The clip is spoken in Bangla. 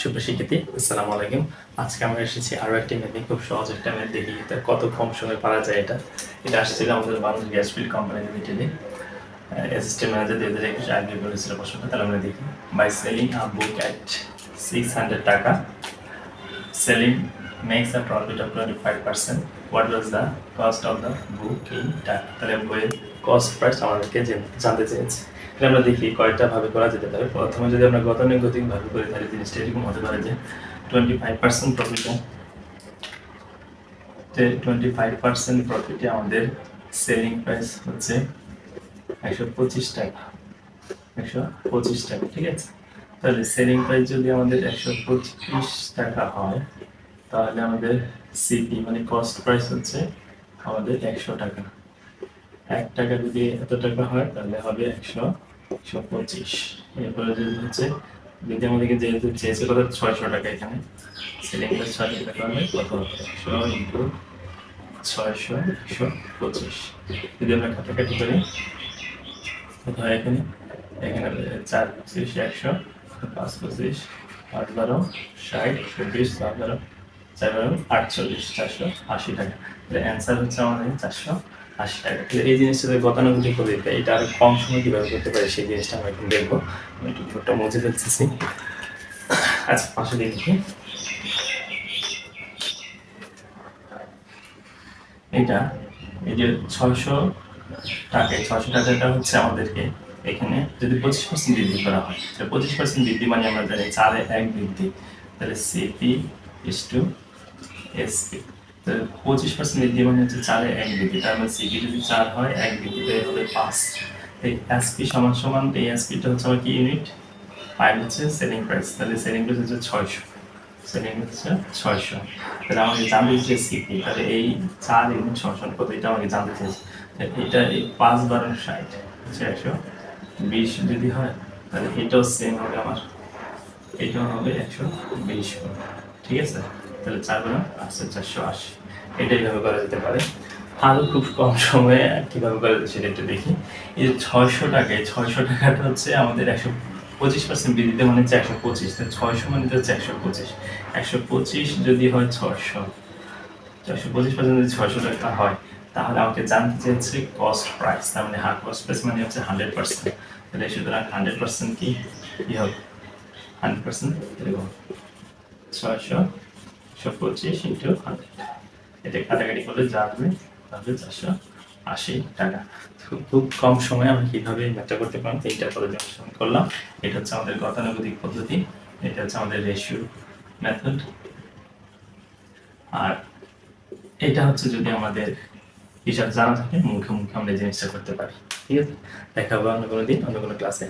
সুপ্রশিক্ষিতি আসসালামু আলাইকুম। আজকে আমরা এসেছি আরও একটি ম্যাথ খুব সহজ একটা ম্যাথ দেখি এটা কত কম সময়ে পারা যায় এটা। এটা আসছিল আমাদের বাংলাদেশ গ্যাস ফিল্ড কোম্পানি লিমিটেডে অ্যাসিস্ট্যান্ট ম্যানেজার দুই হাজার একুশে আগে বলেছিল প্রশ্নটা, তাহলে আমরা দেখি। By selling a book at six hundred taka selling makes a profit of twenty five percent what was the cost of the book in taka তাহলে বইয়ের কস্ট প্রাইস আমাদেরকে জেন- জানতে চেয়েছে। তাহলে আমরা দেখি কয়টা ভাবে করা যেতে পারে। প্রথমে যদি আমরা গতানুগতিক ভাবে করি, তাহলে জিনিসটা এরকম হতে পারে যে টোয়েন্টি ফাইভ পার্সেন্ট প্রফিটে টোয়েন্টি ফাইভ পার্সেন্ট প্রফিটে আমাদের সেলিং প্রাইস হচ্ছে একশো পঁচিশ টাকা। একশো পঁচিশ টাকা, ঠিক আছে? তাহলে সেলিং প্রাইস যদি আমাদের একশো পঁচিশ টাকা হয়, তাহলে আমাদের সিপি মানে কস্ট প্রাইস হচ্ছে আমাদের একশো টাকা। এক টাকা যদি এত টাকা হয়, তাহলে হবে একশো একশো পঁচিশ। এরপরে যদি হচ্ছে, যদি আমাদেরকে যেহেতু চেয়েছে কত ছয়শো টাকা এখানে সেলিং প্রাইস ছয়শো টাকা হলে কত হবে? একশো ইন্টু ছয়শো একশো পঁচিশ। যদি আমরা কাটাকাটি করি কত হয় এখানে? এখানে চার পঁচিশ, একশো, পাঁচ পঁচিশ পাঁচ বারো, ষাট, চব্বিশ চার বারো চার বারো, আটচল্লিশ, চারশো আশি টাকা। অ্যান্সার হচ্ছে আমাদের চারশো আশি টাকা এই জিনিসটা যদি গতানুগতিক করে এটা আর কম সময় কীভাবে করতে পারে সেই জিনিসটা আমরা এখন দেখব। আমি একটু ছোট্ট মুছে ফেলতেছি। আচ্ছা পাশে দেখি। এটা এই যে ছয়শো টাকায়, ছয়শো টাকাটা হচ্ছে আমাদেরকে এখানে যদি পঁচিশ পার্সেন্ট বৃদ্ধি করা হয়, তাহলে পঁচিশ পার্সেন্ট বৃদ্ধি মানে আমরা জানি চারে এক বৃদ্ধি। তাহলে সিপি ইস টু এসপি তাহলে পঁচিশ পার্সেন্ট বৃদ্ধি হচ্ছে চারে এক বৃদ্ধি তার মানে সিপি যদি চার হয়, এক বৃদ্ধি হবে পাঁচ। এই এসপি সমান সমান, এই এসপিটা হচ্ছে আমার কি ইউনিট ফাইভ হচ্ছে সেলিং প্রাইস তাহলে সেলিং প্রাইস হচ্ছে ছয়শো। সেলিং হচ্ছে ছয়শো। তাহলে আমাকে জানতে চেয়েছে সিপি তাহলে এই চার ইউনিট সমান কত? এটা আমাকে জানতে তাহলে এটা এই পাঁচ বারো ষাট, হচ্ছে একশো বিশ যদি হয়, তাহলে এটাও সেম হবে আমার। এটাও হবে একশো বিশ ঠিক আছে? তাহলে চার বারো আসছে চারশো আশি এটা এইভাবে করা যেতে পারে। আরও খুব কম সময়ে কীভাবে করা যায় সেটা একটু দেখি। এই যে ছয়শো টাকা এই ছয়শো টাকাটা হচ্ছে আমাদের একশো পঁচিশ পার্সেন্ট বৃদ্ধিতে মানে হচ্ছে একশো পঁচিশ। তাহলে ছয়শো মানে হচ্ছে একশো পঁচিশ। একশো পঁচিশ যদি হয় ছয়শো। চারশো পঁচিশ পার্সেন্ট যদি ছয়শো টাকা হয়, তাহলে আমাকে জানতে চেয়েছে কস্ট প্রাইস তার মানে হার কস্ট প্রাইস মানে হচ্ছে হান্ড্রেড পার্সেন্ট তাহলে সুতরাং হান্ড্রেড পার্সেন্ট কি? কি হবে? হান্ড্রেড পার্সেন্ট এরকম। ছয়শো একশো পঁচিশ ইন্টু হান্ড্রেড এটা কাটাকাটি করলে যা হবে, তাহলে চারশো আশি টাকা। খুব কম সময়ে আমরা কীভাবে করতে পারলাম করলাম। এটা হচ্ছে আমাদের গতানুগতিক পদ্ধতি। এটা হচ্ছে আমাদের রেশিও মেথড আর এটা হচ্ছে যদি আমাদের হিসাব জানা থাকে, মুখে মুখে আমরা জিনিসটা করতে পারি। ঠিক আছে? দেখা অন্য কোনো দিন, অন্য কোনো ক্লাসে